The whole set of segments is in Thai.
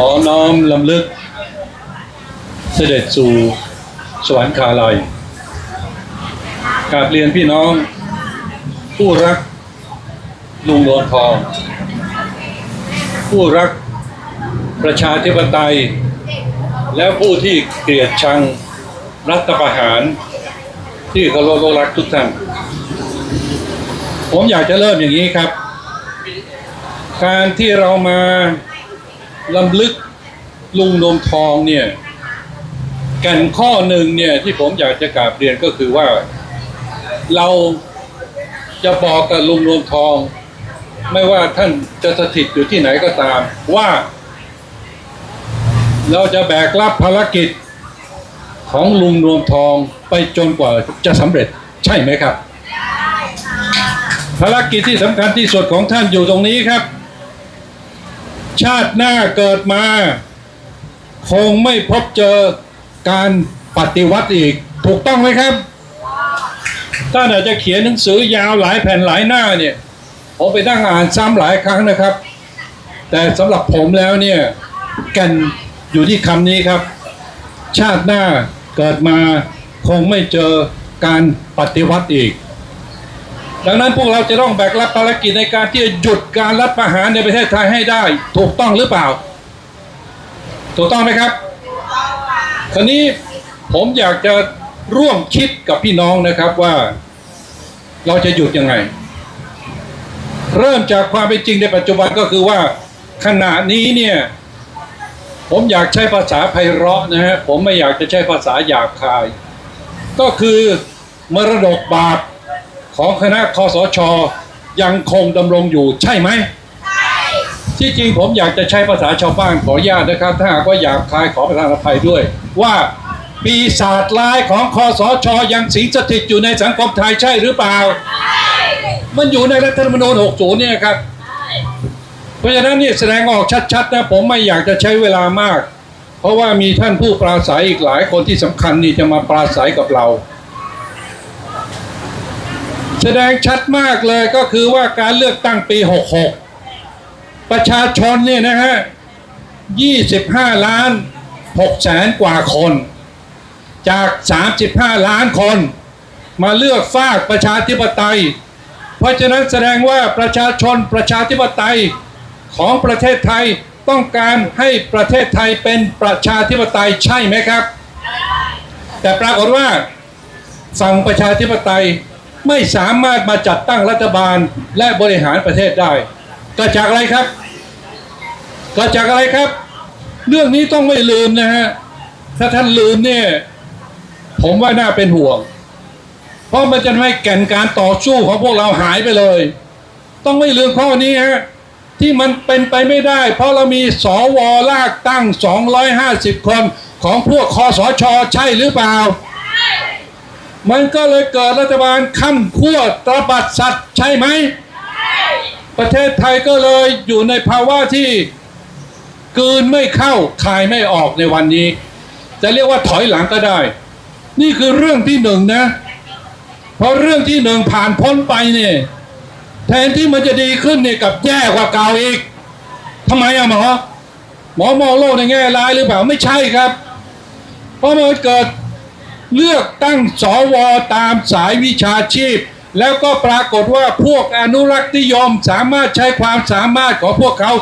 ขอน้อมลำลึก เสด็จสู่สวรรคาลัยกาบเรียนพี่น้อง ผู้รักลุงโดนทอง ผู้รักประชาธิปไตย และผู้ที่เกลียดชังรัฐประหาร ที่เคารพรักทุกท่านผมอยากจะเริ่มอย่างนี้ครับ การที่เรามา ลำลึกลุงนมทองเนี่ยแกันข้อหนึ่งเนี่ยที่ผมอยากจะกราบเรียนก็คือว่า เราจะบอกกับลุงนวมทอง ไม่ว่าท่านจะสถิตอยู่ที่ไหนก็ตาม ว่า เราจะแบกรับภารกิจของลุงนวมทองไปจนกว่าจะสำเร็จใช่ไหมครับ ภารกิจที่สำคัญที่สุดของท่านอยู่ตรงนี้ครับ ชาติหน้าเกิดมา คงไม่พบเจอการปฏิวัติอีก ถูกต้องไหมครับท่านอาจจะเขียนหนังสือยาวหลายแผ่นหลายหน้าเนี่ยผมไปนั่งอ่านซ้ำหลายครั้งนะครับ แต่สำหรับผมแล้วเนี่ยแกันอยู่ที่คำนี้ครับ ชาติหน้าเกิดมาคงไม่เจอการปฏิวัติอีก ดังนั้นพวกเราจะต้องแบกรับภารกิจในการที่จะหยุดการรัฐประหารในประเทศไทยให้ได้ ถูกต้องหรือเปล่า ถูกต้องไหมครับคราวนี้ผมอยากจะร่วมคิดกับพี่น้องนะครับว่า เราจะหยุดยังไง เริ่มจากความเป็นจริงในปัจจุบันก็คือว่าขณะนี้เนี่ยผมอยากใช้ภาษาไพเราะนะฮะผมไม่อยากจะใช้ภาษาหยาบคาย ก็คือมรดกบาป ของคณะคอสช ยังคงดำรงอยู่ใช่ไหมที่จริงผมอยากจะใช้ภาษาชาวบ้านขออนุญาตนะครับ ถ้าหากว่าหยาบคายขอประทานอภัยด้วย ว่าปีศาจร้ายของคอสช ยังสิงสถิตอยู่ในสังคมไทยใช่หรือเปล่า มันอยู่ในรัฐธรรมนูญ60 เนี่ยครับ เพราะฉะนั้นนี่แสดงออกชัดๆนะผมไม่อยากจะใช้เวลามาก เพราะว่ามีท่านผู้ปราศัยอีกหลายคนที่สำคัญนี่จะมาปราศัยกับเรา แสดงชัดมากเลยก็คือว่าการเลือกตั้งปี 66 ประชาชนเนี่ยนะฮะ 25 ล้าน6แสนกว่าคน จาก 35 ล้านคน มาเลือกฝากประชาธิปไตย เพราะฉะนั้นแสดงว่าประชาชนประชาธิปไตยของประเทศไทยต้องการให้ประเทศไทยเป็นประชาธิปไตยใช่ไหมครับ แต่ปรากฏว่าฝั่งประชาธิปไตย ไม่สามารถมาจัดตั้งรัฐบาลและบริหารประเทศได้กิดจากอะไรครับกิดจากอะไรครับ เรื่องนี้ต้องไม่ลืมนะฮะถ้าท่านลืมเนี่ย ผมว่าน่าเป็นห่วง เพราะมันจะทำให้แก่นการต่อสู้ของพวกเราหายไปเลย ต้องไม่ลืมข้อนี้ฮะที่มันเป็นไปไม่ได้ เพราะเรามีสวลากตั้ง 250 คนของพวกคอสช ใช่หรือเปล่า มันก็เลยเกิดรัฐบาลข้ามขั้วตระบัดสัตว์ใช่ไหม ประเทศไทยก็เลยอยู่ในภาวะที่กืนไม่เข้าคายไม่ออกในวันนี้ จะเรียกว่าถอยหลังก็ได้ นี่คือเรื่องที่หนึ่งนะ เพราะเรื่องที่หนึ่งผ่านพ้นไปเนี่ยแทนที่มันจะดีขึ้นเนี่ยกับแย่กว่าเก่าอีกทำไมอะหมอหมอมองโลกในแง่ร้ายหรือเปล่าไม่ใช่ครับ เพราะมันเกิด เลือกตั้งสวตามสายวิชาชีพ แล้วก็ปรากฏว่าพวกอนุรักษ์นิยมสามารถใช้ความสามารถของพวกเขา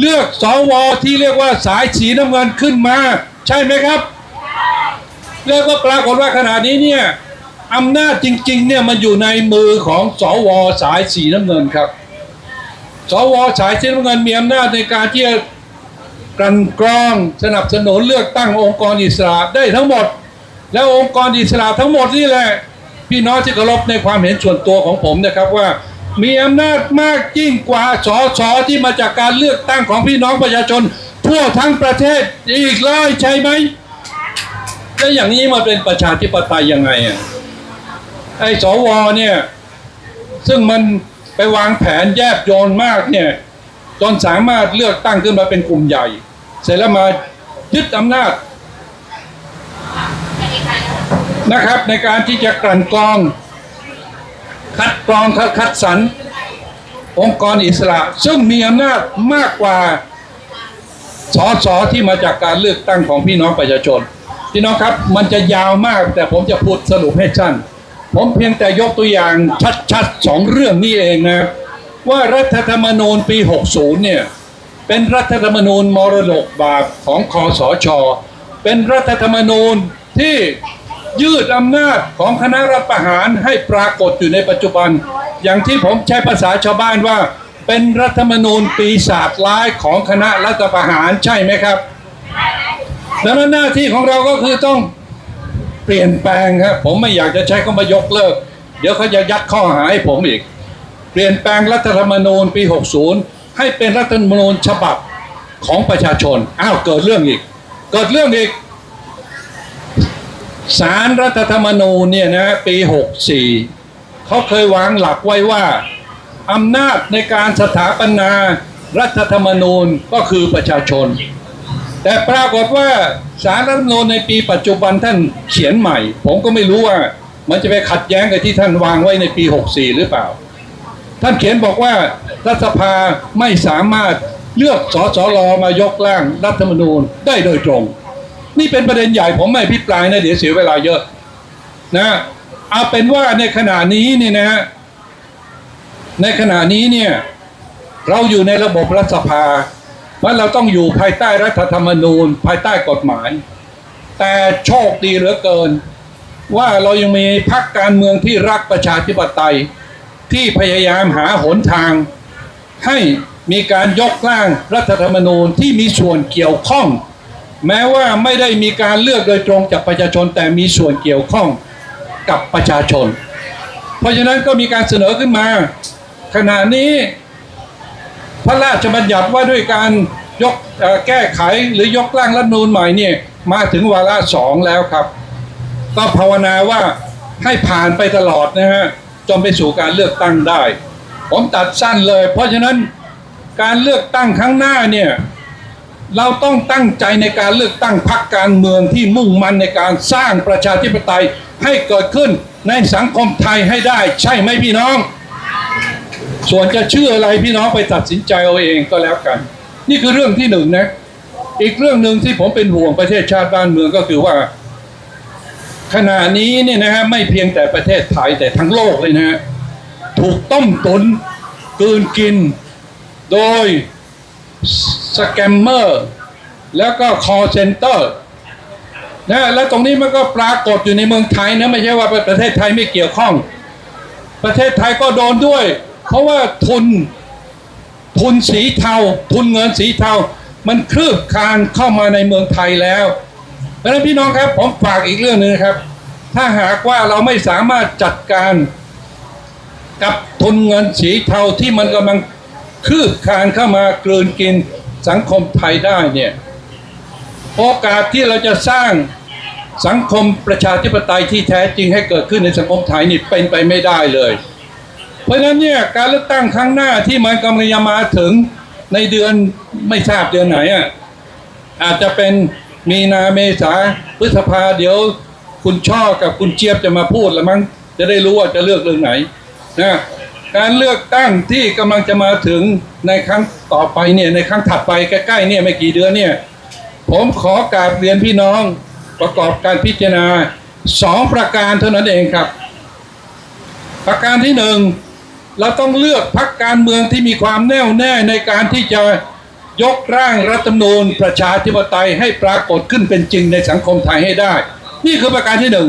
เลือกสวที่เรียกว่าสายสีน้ำเงินขึ้นมา ใช่ไหมครับแล้วก็ปรากฏว่าขณะนี้เนี่ยอำนาจจริงๆเนี่ยมันอยู่ในมือของสวสายสีน้ำเงินครับ สวสายสีน้ำเงินมีอำนาจในการที่จะกันกรองสนับสนุนเลือกตั้งองค์กรอิสระได้ทั้งหมด แล้วองค์กรอิสระทั้งหมดนี่แหละพี่น้องที่เคารพในความเห็นส่วนตัวของผมนะครับว่า มีอำนาจมากยิ่งกว่าสสที่มาจากการเลือกตั้งของพี่น้องประชาชน ทั่วทั้งประเทศอีกเลยใช่ไหมแล้วอย่างนี้มาเป็นประชาธิปไตยยังไงอะไอ้สวเนี่ย ซึ่งมันไปวางแผนแยบโยนมากเนี่ยจนสามารถเลือกตั้งขึ้นมาเป็นกลุ่มใหญ่ เสร็จแล้วมายึดอำนาจ นะครับ ในการที่จะกลั่นกรอง คัดกรองคัดสรรองค์กรอิสระ ซึ่งมีอำนาจมากกว่าสอสอที่มาจากการเลือกตั้งของพี่น้องประชาชน พี่น้องครับมันจะยาวมากแต่ผมจะพูดสรุปให้สั้น ผมเพียงแต่ยกตัวอย่างชัดๆสองเรื่องนี้เองนะ ว่ารัฐธรรมนูญปี 60 เนี่ย เป็นรัฐธรรมนูญมรดกบาปของคอสช เป็นรัฐธรรมนูญที่ ยืดอำนาจของคณะรัฐประหารให้ปรากฏอยู่ในปัจจุบัน อย่างที่ผมใช้ภาษาชาวบ้านว่า เป็นรัฐธรรมนูญปีศาจร้ายของคณะรัฐประหารใช่ไหมครับดังนั้นหน้าที่ของเราก็คือต้องเปลี่ยนแปลงครับผมไม่อยากจะใช้คำว่ายกเลิก เดี๋ยวเขาจะยัดข้อหาให้ผมอีก เปลี่ยนแปลงรัฐธรรมนูญปี 60 ให้เป็นรัฐธรรมนูญฉบับของประชาชนอ้าวเกิดเรื่องอีก เกิดเรื่องอีก สารรัฐธรรมนูญเนี่ยนะปี 64 เขาเคยวางหลักไว้ว่าอำนาจในการสถาปนารัฐธรรมนูญก็คือประชาชน แต่ปรากฏว่าสารรัฐธรรมนูญในปีปัจจุบันท่านเขียนใหม่ ผมก็ไม่รู้ว่ามันจะไปขัดแย้งกับที่ท่านวางไว้ในปี 64 หรือเปล่า ท่านเขียนบอกว่ารัฐสภาไม่สามารถเลือกสสรมายกร่างรัฐธรรมนูญได้โดยตรง นี่เป็นประเด็นใหญ่ผมไม่พิปรายนะเดี๋ยวเสียเวลาเยอะ นะเอาเป็นว่าในขณะนี้เนี่ยนะฮะในขณะนี้เนี่ยเราอยู่ในระบบรัฐสภาว่าเราต้องอยู่ภายใต้รัฐธรรมนูญ ภายใต้กฎหมาย แต่โชคดีเหลือเกิน ว่าเรายังมีพรรคการเมืองที่รักประชาธิปไตย ที่พยายามหาหนทาง ให้มีการยกร่างรัฐธรรมนูญที่มีส่วนเกี่ยวข้อง แม้ว่าไม่ได้มีการเลือกโดยตรงจากประชาชนแต่มีส่วนเกี่ยวข้องกับประชาชน เพราะฉะนั้นก็มีการเสนอขึ้นมา ขณะนี้พระราชบัญญัติว่าด้วยการยกแก้ไขหรือยกร่างรัฐนูญใหม่เนี่ยมาถึงวาระสองแล้วครับ ก็ภาวนาว่าให้ผ่านไปตลอดนะฮะจนไปสู่การเลือกตั้งได้ ผมตัดสั้นเลย เพราะฉะนั้นการเลือกตั้งครั้งหน้าเนี่ย เราต้องตั้งใจในการเลือกตั้งพรรคการเมืองที่มุ่งมันในการสร้างประชาธิปไตยให้เกิดขึ้นในสังคมไทยให้ได้ ใช่ไหมพี่น้อง ส่วนจะเชื่ออะไรพี่น้องไปตัดสินใจเอาเองก็แล้วกัน นี่คือเรื่องที่หนึ่งนะ อีกเรื่องหนึ่งที่ผมเป็นห่วงประเทศชาติบ้านเมืองก็คือว่า ขณะนี้เนี่ยนะฮะไม่เพียงแต่ประเทศไทยแต่ทั้งโลกเลยนะฮะถูกต้มตุนกืนกิน โดย สแกมเมอร์แล้วก็คอเซ็นเตอร์นะแล้วตรงนี้มันก็ปรากฏอยู่ในเมืองไทยนะไม่ใช่ว่าประเทศไทยไม่เกี่ยวข้อง ประเทศไทยก็โดนด้วย เพราะว่าทุนทุนสีเทา ทุนเงินสีเทา มันคลืบคลานเข้ามาในเมืองไทยแล้วเพราะนั้นพี่น้องครับผมฝากอีกเรื่องหนึ่งครับ ถ้าหากว่าเราไม่สามารถจัดการกับทุนเงินสีเทาที่มันกำลัง คืบคานเข้ามากลืนกินสังคมไทยได้เนี่ยโอกาสที่เราจะสร้างสังคมประชาธิปไตยที่แท้จริงให้เกิดขึ้นในสังคมไทยนี่เป็นไปไม่ได้เลย เพราะฉะนั้นเนี่ยการเลือกตั้งครั้งหน้าที่มันกำลังจะมาถึงในเดือนไม่ทราบเดือนไหนอะอาจจะเป็นมีนาเมษาพฤษภาเดี๋ยวคุณช่อกับคุณเจี๊ยบจะมาพูดล้วมั้งจะได้รู้ว่าจะเลือกเรื่องไหนนะ การเลือกตั้งที่กำลังจะมาถึงในครั้งต่อไปเนี่ยในครั้งถัดไปใกล้ๆเนี่ยไม่กี่เดือนเนี่ยผมขอกราบเรียนพี่น้องประกอบการพิจารณาสองประการเท่านั้นเองครับ ประการที่หนึ่งเราต้องเลือกพรรคการเมืองที่มีความแน่วแน่ในการที่จะยกร่างรัฐธรรมนูญประชาธิปไตยให้ปรากฏขึ้นเป็นจริงในสังคมไทยให้ได้ นี่คือประการที่หนึ่ง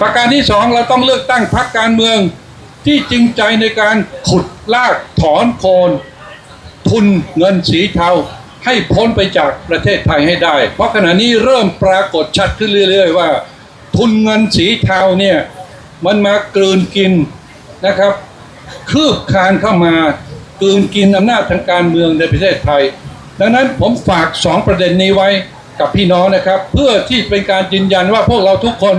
ประการที่สองเราต้องเลือกตั้งพรรคการเมือง ที่จริงใจในการขุดลากถอนโคนทุนเงินสีเทาให้พ้นไปจากประเทศไทยให้ได้ เพราะขณะนี้เริ่มปรากฏชัดขึ้นเรื่อย ๆ ว่า ทุนเงินสีเทาเนี่ยมันมากลืนกินนะครับ คืบคลานเข้ามากลืนกินอำนาจทางการเมืองในประเทศไทย ดังนั้นผมฝากสองประเด็นนี้ไว้กับพี่น้องนะครับ เพื่อที่เป็นการยืนยันว่าพวกเราทุกคน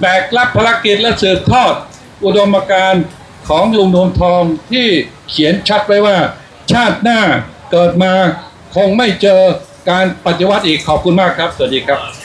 แบกรับภารกิจและสืบทอด อุดมการณ์ของลุงนวมทองที่เขียนชัดไว้ว่า ชาติหน้าเกิดมาคงไม่เจอการปฏิวัติอีกขอบคุณมากครับ สวัสดีครับ